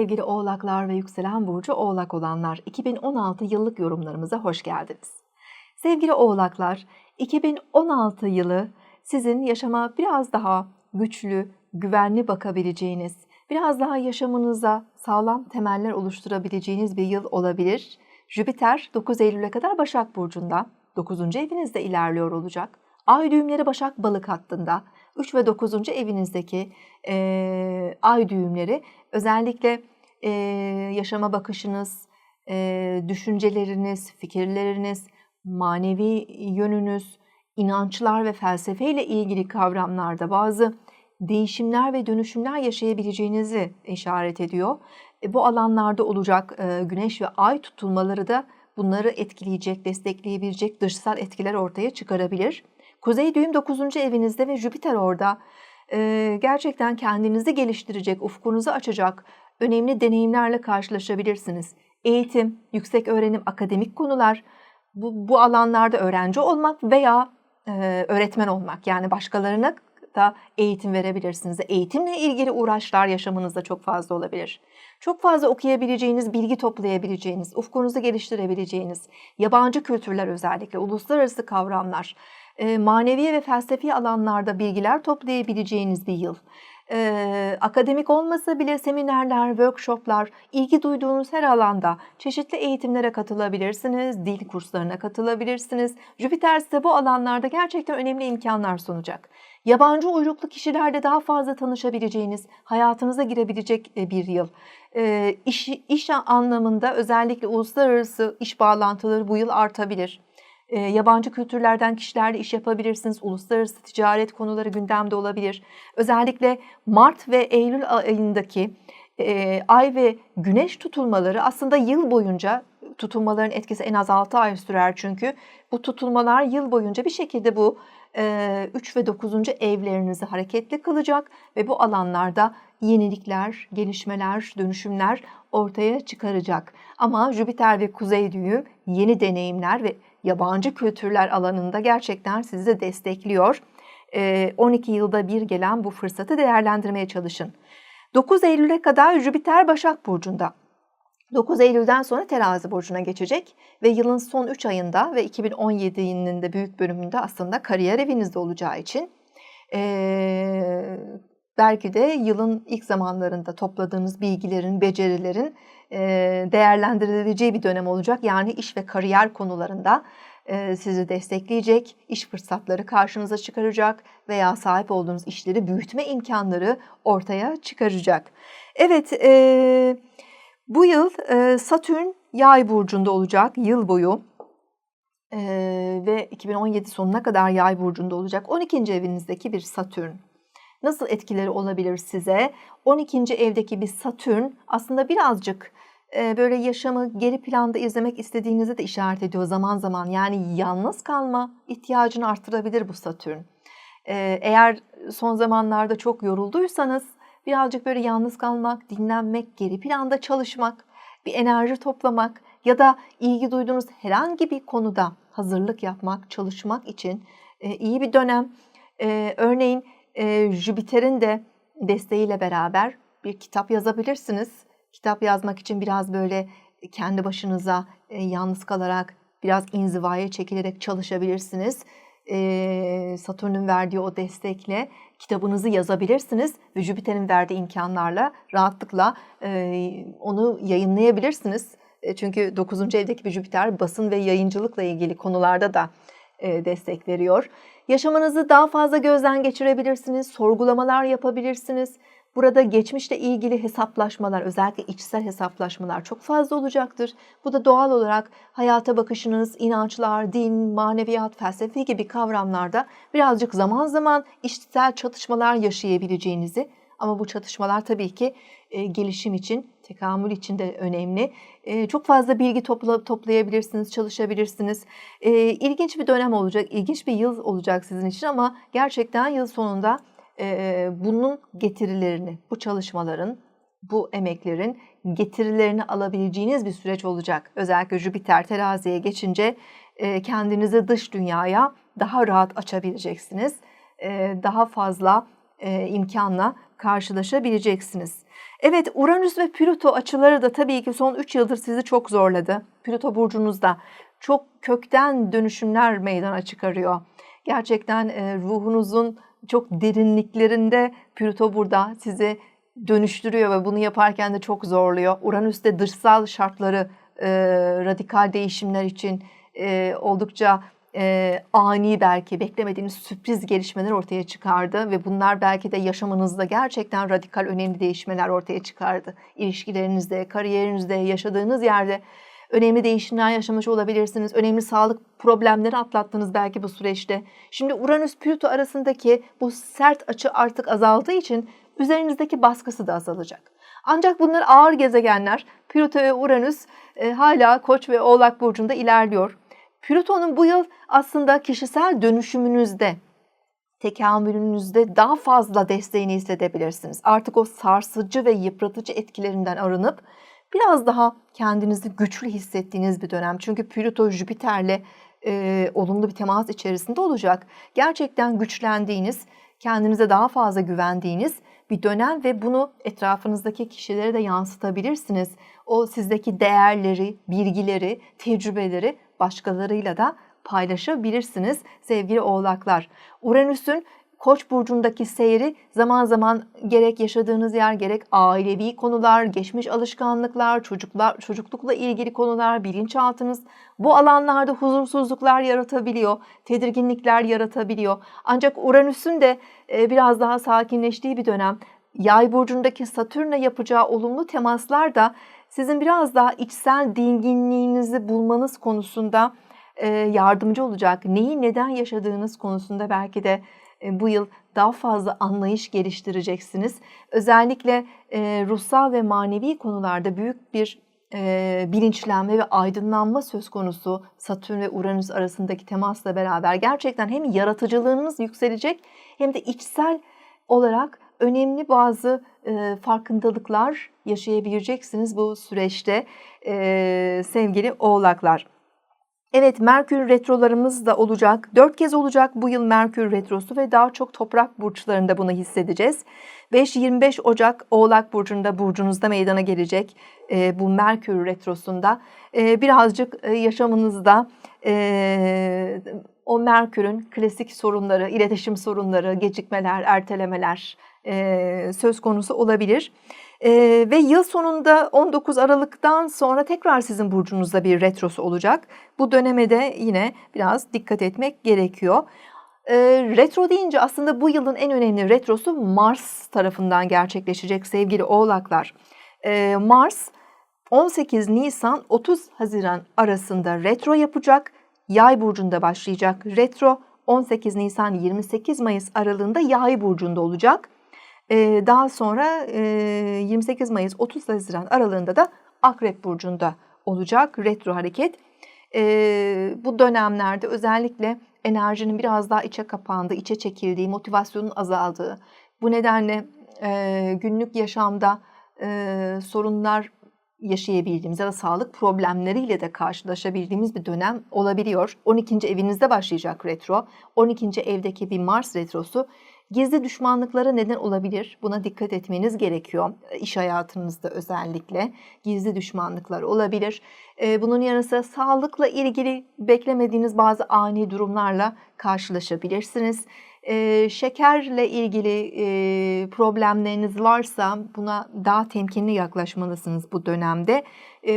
sevgili oğlaklar ve yükselen burcu oğlak olanlar 2016 yıllık yorumlarımıza hoş geldiniz. Sevgili oğlaklar 2016 yılı sizin yaşama biraz daha güçlü, güvenli bakabileceğiniz, biraz daha yaşamınıza sağlam temeller oluşturabileceğiniz bir yıl olabilir. Jüpiter 9 Eylül'e kadar Başak Burcu'nda, 9. evinizde ilerliyor olacak. Ay düğümleri Başak Balık hattında. 3 ve 9. evinizdeki e, ay düğümleri özellikle e, yaşama bakışınız, e, düşünceleriniz, fikirleriniz, manevi yönünüz, inançlar ve felsefe ile ilgili kavramlarda bazı değişimler ve dönüşümler yaşayabileceğinizi işaret ediyor. E, bu alanlarda olacak e, güneş ve ay tutulmaları da bunları etkileyecek, destekleyebilecek dışsal etkiler ortaya çıkarabilir. Kuzey düğüm 9. evinizde ve Jüpiter orada. Ee, gerçekten kendinizi geliştirecek, ufkunuzu açacak önemli deneyimlerle karşılaşabilirsiniz. Eğitim, yüksek öğrenim, akademik konular, bu, bu alanlarda öğrenci olmak veya e, öğretmen olmak yani başkalarına da eğitim verebilirsiniz. Eğitimle ilgili uğraşlar yaşamınızda çok fazla olabilir. Çok fazla okuyabileceğiniz, bilgi toplayabileceğiniz, ufkunuzu geliştirebileceğiniz, yabancı kültürler özellikle, uluslararası kavramlar, e, manevi ve felsefi alanlarda bilgiler toplayabileceğiniz bir yıl. Ee, akademik olmasa bile seminerler, workshoplar, ilgi duyduğunuz her alanda çeşitli eğitimlere katılabilirsiniz, dil kurslarına katılabilirsiniz. Jüpiter size bu alanlarda gerçekten önemli imkanlar sunacak. Yabancı uyruklu kişilerle daha fazla tanışabileceğiniz, hayatınıza girebilecek e, bir yıl. Ee, iş, iş anlamında özellikle uluslararası iş bağlantıları bu yıl artabilir. E, yabancı kültürlerden kişilerle iş yapabilirsiniz. Uluslararası ticaret konuları gündemde olabilir. Özellikle Mart ve Eylül ayındaki e, ay ve güneş tutulmaları aslında yıl boyunca tutulmaların etkisi en az 6 ay sürer çünkü. Bu tutulmalar yıl boyunca bir şekilde bu e, 3 ve 9. evlerinizi hareketli kılacak ve bu alanlarda yenilikler, gelişmeler, dönüşümler ortaya çıkaracak. Ama Jüpiter ve Kuzey düğüm yeni deneyimler ve yabancı kültürler alanında gerçekten sizi destekliyor. 12 yılda bir gelen bu fırsatı değerlendirmeye çalışın. 9 Eylül'e kadar Jüpiter Başak Burcu'nda. 9 Eylül'den sonra Terazi Burcu'na geçecek ve yılın son 3 ayında ve 2017'nin de büyük bölümünde aslında kariyer evinizde olacağı için ee, belki de yılın ilk zamanlarında topladığınız bilgilerin, becerilerin değerlendirileceği bir dönem olacak. Yani iş ve kariyer konularında sizi destekleyecek, iş fırsatları karşınıza çıkaracak veya sahip olduğunuz işleri büyütme imkanları ortaya çıkaracak. Evet, bu yıl Satürn yay burcunda olacak yıl boyu ve 2017 sonuna kadar yay burcunda olacak. 12. evinizdeki bir Satürn nasıl etkileri olabilir size? 12. evdeki bir Satürn aslında birazcık böyle yaşamı geri planda izlemek istediğinizi de işaret ediyor zaman zaman. Yani yalnız kalma ihtiyacını artırabilir bu Satürn. Eğer son zamanlarda çok yorulduysanız birazcık böyle yalnız kalmak, dinlenmek, geri planda çalışmak, bir enerji toplamak ya da ilgi duyduğunuz herhangi bir konuda hazırlık yapmak, çalışmak için iyi bir dönem. Örneğin Jüpiter'in de desteğiyle beraber bir kitap yazabilirsiniz kitap yazmak için biraz böyle kendi başınıza e, yalnız kalarak biraz inzivaya çekilerek çalışabilirsiniz. E, Satürn'ün verdiği o destekle kitabınızı yazabilirsiniz ve Jüpiter'in verdiği imkanlarla rahatlıkla e, onu yayınlayabilirsiniz. E, çünkü 9. evdeki bir Jüpiter basın ve yayıncılıkla ilgili konularda da e, destek veriyor. Yaşamınızı daha fazla gözden geçirebilirsiniz, sorgulamalar yapabilirsiniz. Burada geçmişle ilgili hesaplaşmalar, özellikle içsel hesaplaşmalar çok fazla olacaktır. Bu da doğal olarak hayata bakışınız, inançlar, din, maneviyat, felsefe gibi kavramlarda birazcık zaman zaman içsel çatışmalar yaşayabileceğinizi ama bu çatışmalar tabii ki e, gelişim için, tekamül için de önemli. E, çok fazla bilgi topla, toplayabilirsiniz, çalışabilirsiniz. E, ilginç bir dönem olacak, ilginç bir yıl olacak sizin için ama gerçekten yıl sonunda bunun getirilerini, bu çalışmaların, bu emeklerin getirilerini alabileceğiniz bir süreç olacak. Özellikle Jüpiter teraziye geçince kendinizi dış dünyaya daha rahat açabileceksiniz. Daha fazla imkanla karşılaşabileceksiniz. Evet, Uranüs ve Plüto açıları da tabii ki son 3 yıldır sizi çok zorladı. Plüto burcunuzda çok kökten dönüşümler meydana çıkarıyor. Gerçekten e, ruhunuzun çok derinliklerinde Plüto burada sizi dönüştürüyor ve bunu yaparken de çok zorluyor. Uranüs de dışsal şartları e, radikal değişimler için e, oldukça e, ani belki beklemediğiniz sürpriz gelişmeler ortaya çıkardı ve bunlar belki de yaşamınızda gerçekten radikal önemli değişmeler ortaya çıkardı. İlişkilerinizde, kariyerinizde, yaşadığınız yerde önemli değişimler yaşamış olabilirsiniz. Önemli sağlık problemleri atlattınız belki bu süreçte. Şimdi Uranüs Plüto arasındaki bu sert açı artık azaldığı için üzerinizdeki baskısı da azalacak. Ancak bunlar ağır gezegenler. Plüto ve Uranüs e, hala Koç ve Oğlak burcunda ilerliyor. Plüton'un bu yıl aslında kişisel dönüşümünüzde, tekamülünüzde daha fazla desteğini hissedebilirsiniz. Artık o sarsıcı ve yıpratıcı etkilerinden arınıp biraz daha kendinizi güçlü hissettiğiniz bir dönem. Çünkü Plüto Jüpiter'le e, olumlu bir temas içerisinde olacak. Gerçekten güçlendiğiniz, kendinize daha fazla güvendiğiniz bir dönem ve bunu etrafınızdaki kişilere de yansıtabilirsiniz. O sizdeki değerleri, bilgileri, tecrübeleri başkalarıyla da paylaşabilirsiniz sevgili oğlaklar. Uranüs'ün Koç burcundaki seyri zaman zaman gerek yaşadığınız yer gerek ailevi konular, geçmiş alışkanlıklar, çocuklar, çocuklukla ilgili konular, bilinçaltınız bu alanlarda huzursuzluklar yaratabiliyor, tedirginlikler yaratabiliyor. Ancak Uranüs'ün de e, biraz daha sakinleştiği bir dönem. Yay burcundaki Satürn'e yapacağı olumlu temaslar da sizin biraz daha içsel dinginliğinizi bulmanız konusunda e, yardımcı olacak. Neyi neden yaşadığınız konusunda belki de e, bu yıl daha fazla anlayış geliştireceksiniz. Özellikle e, ruhsal ve manevi konularda büyük bir bilinçlenme ve aydınlanma söz konusu Satürn ve Uranüs arasındaki temasla beraber gerçekten hem yaratıcılığınız yükselecek hem de içsel olarak önemli bazı e, farkındalıklar yaşayabileceksiniz bu süreçte e, sevgili oğlaklar. Evet Merkür retrolarımız da olacak. Dört kez olacak bu yıl Merkür retrosu ve daha çok toprak burçlarında bunu hissedeceğiz. 5-25 Ocak Oğlak Burcu'nda burcunuzda meydana gelecek e, bu Merkür retrosunda. E, birazcık e, yaşamınızda e, o Merkür'ün klasik sorunları, iletişim sorunları, gecikmeler, ertelemeler e, söz konusu olabilir. E, ve yıl sonunda 19 Aralık'tan sonra tekrar sizin burcunuzda bir retrosu olacak. Bu döneme de yine biraz dikkat etmek gerekiyor. E, retro deyince aslında bu yılın en önemli retrosu Mars tarafından gerçekleşecek sevgili oğlaklar. E, Mars 18 Nisan 30 Haziran arasında retro yapacak. Yay burcunda başlayacak retro 18 Nisan 28 Mayıs aralığında Yay burcunda olacak. Ee, daha sonra 28 Mayıs 30 Haziran aralığında da Akrep Burcu'nda olacak retro hareket. Ee, bu dönemlerde özellikle enerjinin biraz daha içe kapandığı, içe çekildiği, motivasyonun azaldığı, bu nedenle e, günlük yaşamda e, sorunlar yaşayabildiğimiz ya da sağlık problemleriyle de karşılaşabildiğimiz bir dönem olabiliyor. 12. evinizde başlayacak retro. 12. evdeki bir Mars retrosu Gizli düşmanlıklara neden olabilir. Buna dikkat etmeniz gerekiyor. İş hayatınızda özellikle gizli düşmanlıklar olabilir. Ee, bunun yanı sıra sağlıkla ilgili beklemediğiniz bazı ani durumlarla karşılaşabilirsiniz. Ee, şekerle ilgili e, problemleriniz varsa buna daha temkinli yaklaşmalısınız bu dönemde.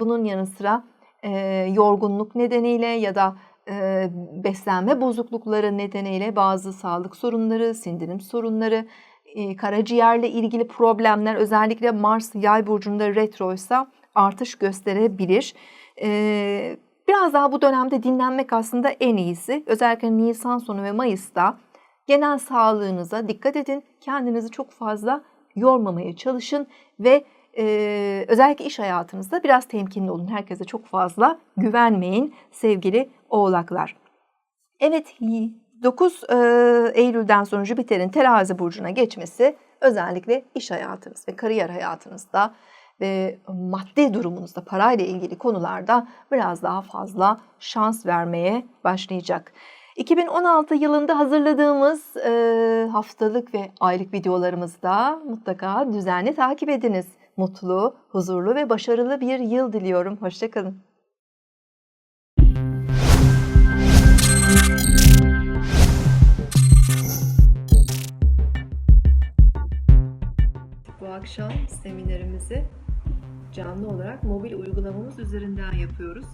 Bunun yanı sıra e, yorgunluk nedeniyle ya da e, beslenme bozuklukları nedeniyle bazı sağlık sorunları, sindirim sorunları, e, karaciğerle ilgili problemler özellikle Mars yay burcunda retroysa artış gösterebilir. E, biraz daha bu dönemde dinlenmek aslında en iyisi. Özellikle Nisan sonu ve Mayıs'ta genel sağlığınıza dikkat edin. Kendinizi çok fazla yormamaya çalışın ve e, özellikle iş hayatınızda biraz temkinli olun. Herkese çok fazla güvenmeyin sevgili oğlaklar. Evet 9 e, Eylül'den sonra Jüpiter'in terazi burcuna geçmesi özellikle iş hayatınız ve kariyer hayatınızda ve maddi durumunuzda parayla ilgili konularda biraz daha fazla şans vermeye başlayacak. 2016 yılında hazırladığımız haftalık ve aylık videolarımızda mutlaka düzenli takip ediniz. Mutlu, huzurlu ve başarılı bir yıl diliyorum. Hoşçakalın. Bu akşam seminerimizi canlı olarak mobil uygulamamız üzerinden yapıyoruz.